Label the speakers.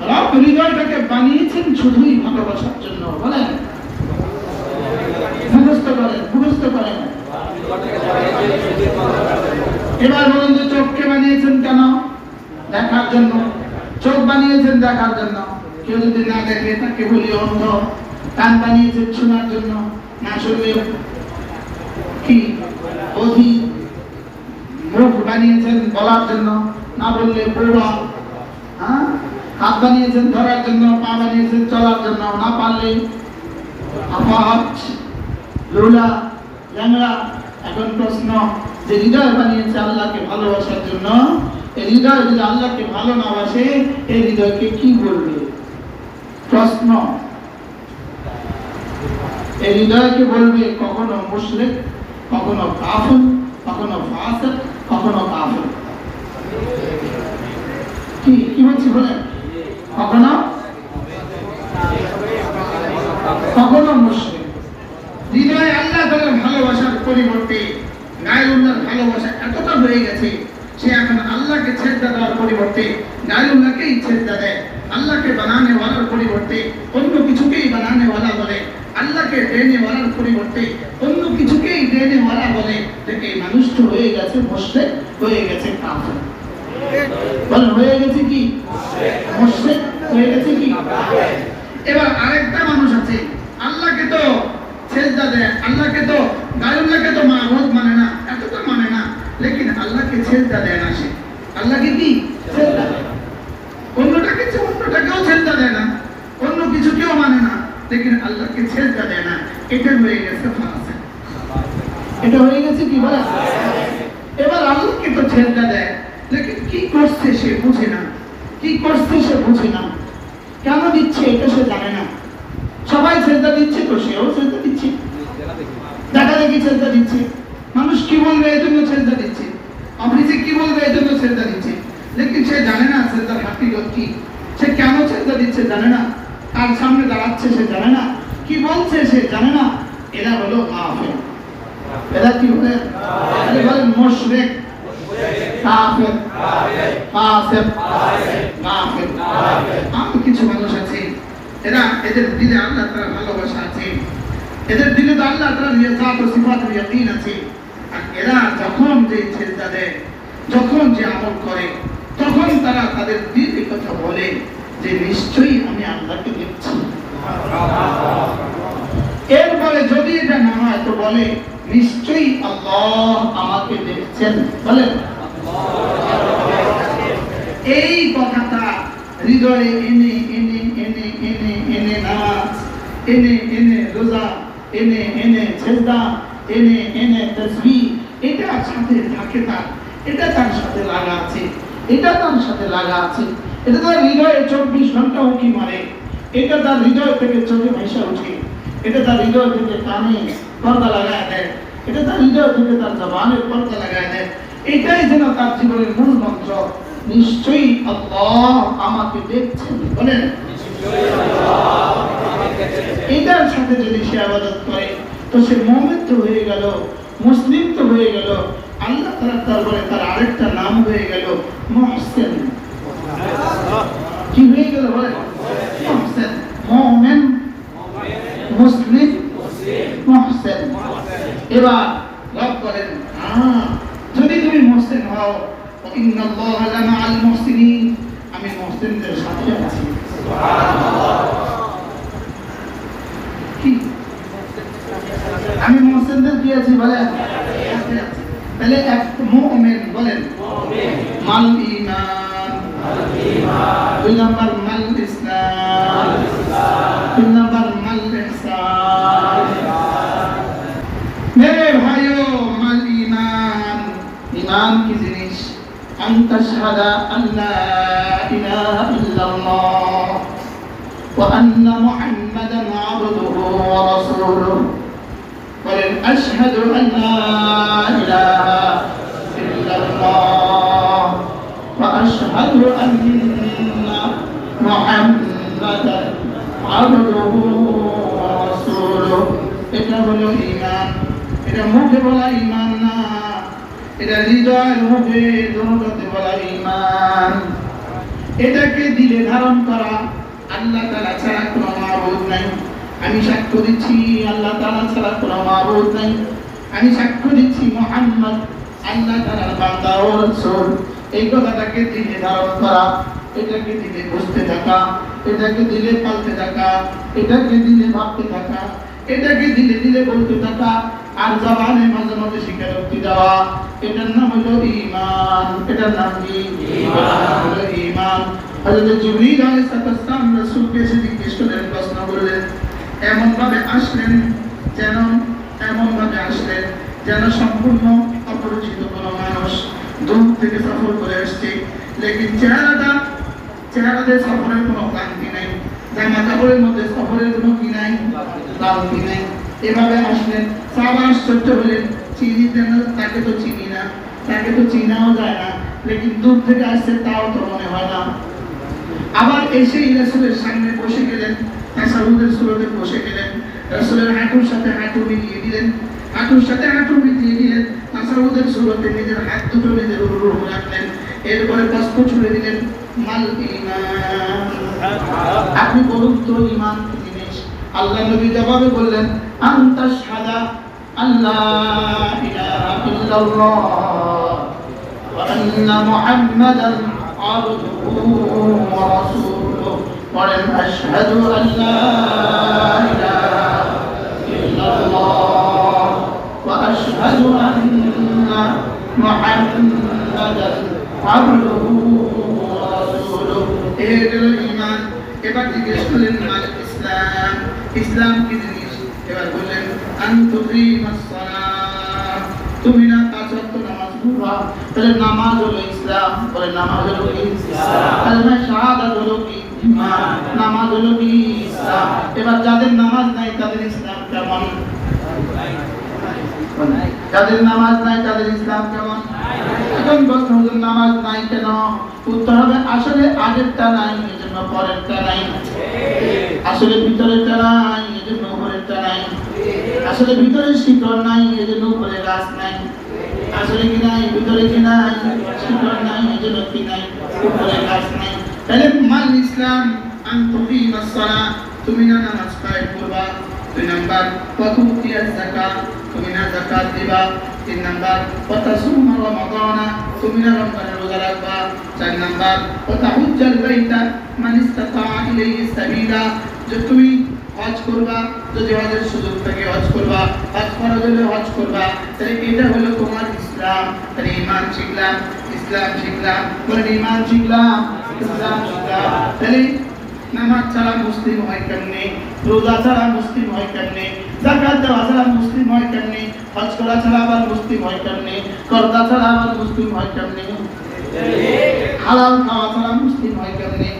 Speaker 1: রব হৃদয়টাকে বানিয়েছেন শুধুই ভালোবাসার জন্য, বলেন। মুখস্থ করেন মুখস্থ করেন। এবার বলুন যে চোখকে বানিয়েছেন কেন? দেখার জন্য। চোখ বানিয়েছেন দেখার জন্য। কেউ যদি না দেখে, তাকে বলি অন্ধ। কান বানিয়েছেন শোনার জন্য। না শুনলে কি? অধি মুখ বানিয়েছেন বলার জন্য। না বললে বৌড়া হ্যাঁ? হাত বানিয়েছেন, ধরার জন্য, পা বানিয়েছেন, চলার জন্য, না পারলে আপাত লোলা ল্যাংড়া, এখন প্রশ্ন, যে হৃদয় বানিয়েছে আল্লাহকে ভালোবাসার জন্য এই হৃদয় যদি আল্লাহকে ভালো না বাসে এই হৃদয়কে কি বলবে? প্রশ্ন এই হৃদয়কে বলবে কখনো মুশরিক, কখনো কাফির, কখনো ফাসিক, কখনো কাফির। কি কি বলছি বলেন? কখনো কখনো হৃদয়ে আল্লাহ তাআলার ভালোবাসার পরিবর্তে গায়ুল্লাহর ভালোবাসা এতটা হয়ে গেছে, সে এখন আল্লাহকে ছেড়ে দেওয়ার পরিবর্তে গায়ুল্লাহকেই ছেড়ে দেয়। আল্লাহকে বানানে ওয়ালার পরিবর্তে অন্য কিছুকেই বানানে ওয়ালা বলে। আল্লাহকে দেনে ওয়ালার পরিবর্তে অন্য কিছুকেই দেনে ওয়ালা বলে থেকে গেছে মুশরিক হয়ে গেছে বলেন হয়ে গেছে কি? মুশরিক হয়ে গেছে কি? এবার আরেকটা মানুষ আছে। আল্লাহকে তো সেজদা দেয় আল্লাহকে তো গায়ুল্লাহকে তো মাহবুদ মানে না এত তো মানে না। লেকিন আল্লাহকে সেজদা দেয় না সে। আল্লাহকে কি? সেজদা দেয় অন্যটাকে অন্যটাকেও সেজদা দেয় না। অন্য কিছুকেও মানে না। লেকিন আল্লাহকে সেজদা দেয় না। এটা হয়ে গেছে ফাসিক এটা হয়ে গেছে কি বলে এবার আল্লাহকে তো সেজদা দেয়। লেকিন কি করছে সে বুঝে না। কি করছে সে বুঝে না। কেন দিচ্ছে এটা সে জানে না। সবাই সেজদা দিচ্ছে তো, সেও সেজদা দিচ্ছে। দেখা দেখি সেজদা দিচ্ছে। মানুষ কি বলবে এই জন্য সেজদা দিচ্ছে? অফিসে কি বলবে এই জন্য সেজদা দিচ্ছে? লেকিন সে জানে না সেজদার হাকিকত কি। সে কেন সেজদা দিচ্ছে জানে না। তার সামনে দাঁড়াচ্ছে সে জানে না। কি বলছে সে জানে না। এরা হলো কাফের এরা কি বলে? এরা বলে মুশরিক। কাফের। ফাসিক কাফের। আমি কিছু মানুষ আছে। এরা এদের দিলে আল্লাহ তাআলা ভালোবাসা আছে। এদের দিলে তো আল্লাহ তাআলা ইয়াসাত ও সিফাত ইয়াকিন আছে। আর এরা যখন যে চিন্তা দেয়, যখন যে আমল করে, তখন তারা তাদের দিলে কথা বলে যে, নিশ্চয়ই আমি আল্লাহকে দেখছি। এরপরে যদি এটা না হয়, তো বলে, নিশ্চয়ই আল্লাহ আমাকে দেখছেন। বলেন। এই কথাটা হৃদয়ে এনে এনে এনে এনে এনে নামাজ, এনে এনে রোজা, এনে এনে ছেদা এনে এনে তসবি এটা সাথে থাকে তার। এটা তার সাথে লাগা আছে। এটা তার সাথে লাগা আছে। এটা তার হৃদয়ে চব্বিশ ঘণ্টা উঁকি মারে। এটা তার হৃদয় থেকে চোখে ভাইসা উঠে। এটা তার হৃদয় থেকে কানে পর্দা লাগায় দেয়। এটা তার হৃদয় থেকে তার জবানের পর্দা লাগায় দেয়। এটাই যেন তার জীবনের মূল মন্ত্র। নিশ্চয়ই আল্লাহ আমাকে দেখছেন, বলেন। এটার সাথে যদি সে আবাদত করে, তো সে মোমেন হয়ে গেল, মুসলিম তো হয়ে গেল, আল্লাহ তারা তারপরে তার আরেকটা নাম হয়ে গেল, মহসেন। কি হয়ে গেল বলেন? মহসেন। মোমেন, মুসলিম, মহসেন। এবার রব করেন তুমি হও। ইন্নাল্লাহ লামাআল মুহসিনিন। আমি মহসেনদের সাথে আছি। আমি মহসেনদের কি আছি বলে তাহলে এক মুমিন বলেন। মাল ঈমান। দুই নম্বর أن تشهد أن لا إله إلا الله وأن محمدا عبده ورسوله. ولن أشهد أن لا إله إلا الله وأشهد أن محمدا عبده ورسوله. إنه الإيمان. إنه موجب الإيمان. এটা বলা ইমান এটাকে দিলে ধারণ করা আল্লাহ তাআলা ছাড়া কোনো মাবুদ নাই। আমি সাক্ষ্য দিচ্ছি আল্লাহ তাআলা ছাড়া কোনো মাবুদ নাই। আমি সাক্ষ্য দিচ্ছি মোহাম্মদ, আল্লাহ তাআলার বান্দা ও রাসূল। এই কথাটাকে দিলে ধারণ করা, এটাকে দিলে বুঝতে থাকা, এটাকে দিলে পালতে থাকা, এটাকে দিলে ভাবতে থাকা এটাকে দিলে দিলে বলতে থাকা আর জবানে মাঝে মাঝে স্বীকারোক্তি দেওয়া। এটার নাম হলো ঈমান। এটার নাম কি? ঈমান। হযরত জিবরীল আলাইহিস সালাম রাসূলকে জিজ্ঞেস করলেন প্রশ্ন করলেন এমন ভাবে আসলেন যেন এমন ভাবে আসলেন যেন সম্পূর্ণ অপরিচিত কোনো মানুষ দূর থেকে সফর করে আসছে। লেকিন চেহারাটা চেহারাতে সফরের কোনো ক্লান্তি নাই। জামা কাপড়ের মধ্যে সফরের কোনো কি নাই ক্লান্তি নাই। এভাবে আসলেন। সাহাবা আশ্চর্য হলেন, চিনি যেন তাকে তো চিনি না, তাকে তো চিনাও যায় না। লেকিন দূর থেকে আসছে, তাও তো মনে হয় না। আবার এসেই রাসূলের সামনে বসে গেলেন, তাসাউদের সুরতে বসে গেলেন। রাসূলের হাঁটুর সাথে হাঁটু মিলিয়ে দিলেন। হাঁটুর সাথে হাঁটু মিলিয়ে দিলেন, তাসাউদের সুরতে নিজের হাত দুটো নিজের উপর রাখলেন। এরপরে প্রশ্ন ছুড়ে দিলেন, মাল ঈমান আপনি বলুন তো ঈমান কি জিনিস। আল্লাহ নবী জবাবে বললেন, আনতা শাহাদা আল্লাহ ইলাহা ইল্লাল্লাহ ওয়া আন্না মুহাম্মাদান আবদুহু ওয়া রাসূলুহু। ইলাহা ওয়া আশহাদু আন্না মুহাম্মাদান এবার জিজ্ঞেস করলেন ইসলাম ইসলাম এবার বললেন তুমি না পাঁচ নামাজ পড়বা তাহলে নামাজ হলো ইসলাম বলে নামাজ হলো কি কালেমা শাহাদাত হলো কি নামাজ হলো কি ইসলাম এবার যাদের নামাজ নাই তাদের ইসলাম কেমন যাদের নামাজ নাই তাদের ইসলাম কেমন? এখন প্রশ্ন হলো নামাজ নাই কেন? উত্তর হবে, আসলে আগেরটা নাই, এজন্য পরেরটা নাই। আসলে ভিতরেরটা নাই, এজন্য উপরেরটা নাই। আসলে ভিতরে শিকড় নাই, এজন্য উপরে গাছ নাই। আসলে কি নাই, ভিতরে কি নাই, শিকড় নাই, এজন্য কি নাই, উপরে গাছ নাই। তাহলে, মাল ইসলাম আন তুকিমাস সালাহ তুমি না নামাজ কায়েম করবা। দুই নাম্বার কত উতিয়াস যাকাত তুমি না যাকাত দিবা তিন নাম্বার কত সুম রমাদানা তুমি না রমজানের রোজা রাখবা চার নাম্বার কত হুজ্জাল বাইতা মান ইসতাতা ইলাইহি সাবিলা যে তুমি হজ করবা যদি হজের সুযোগ থাকে হজ করবা হজ করা হলে হজ করবা তাহলে এটা হলো তোমার ইসলাম তাহলে ইমান শিখলাম ইসলাম শিখলাম বলেন ইমান শিখলাম ইসলাম শিখলাম তাহলে নামাজ ছাড়া মুসলিম হয় কেমনে রোজা ছাড়া মুসলিম হয় কেমনে জাকাত দেওয়া ছাড়া মুসলিম হয় কেমনি? হজ করা ছাড়া আবার মুসলিম হয় কেমনি? কর্তা ছাড়া আবার মুসলিম হয় কেমনি? হালাল খাওয়া ছাড়া মুসলিম হয় কেমনে?